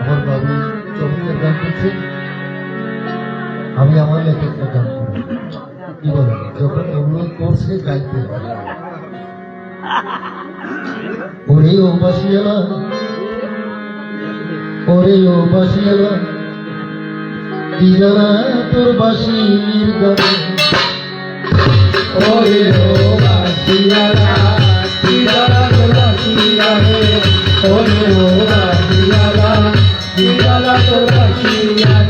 আমার বাবু চমৎকার গান করছে আমি আমার লেখকটা গান করি। কি যখন অনুরোধ করছে, গাইতে ওরে ও বাসিয়ালা, ওরে ও বাসিয়ালা, কি জানা তোর বাসির গানে ওরে ও বাসিয়ারা তিরারা তো বাসিয়া রে ওরে ও Yeah.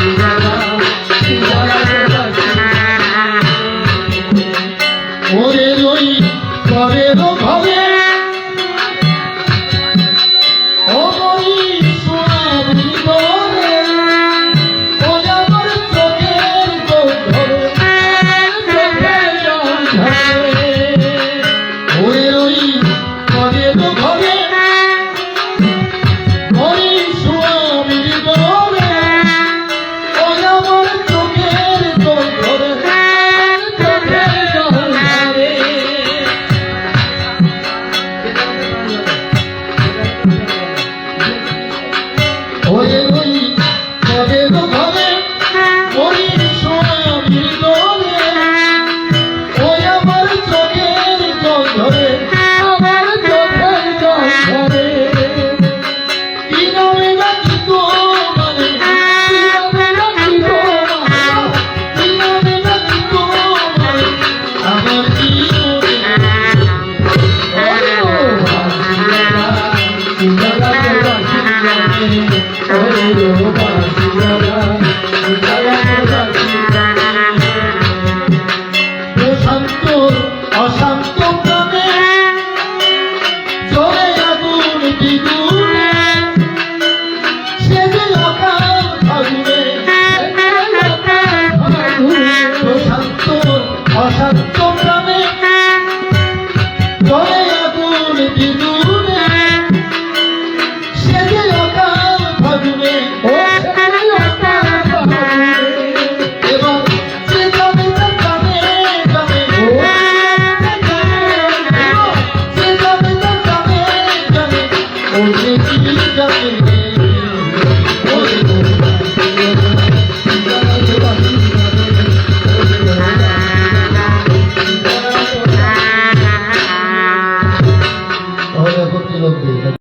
Thank you. Thank you. Senhor.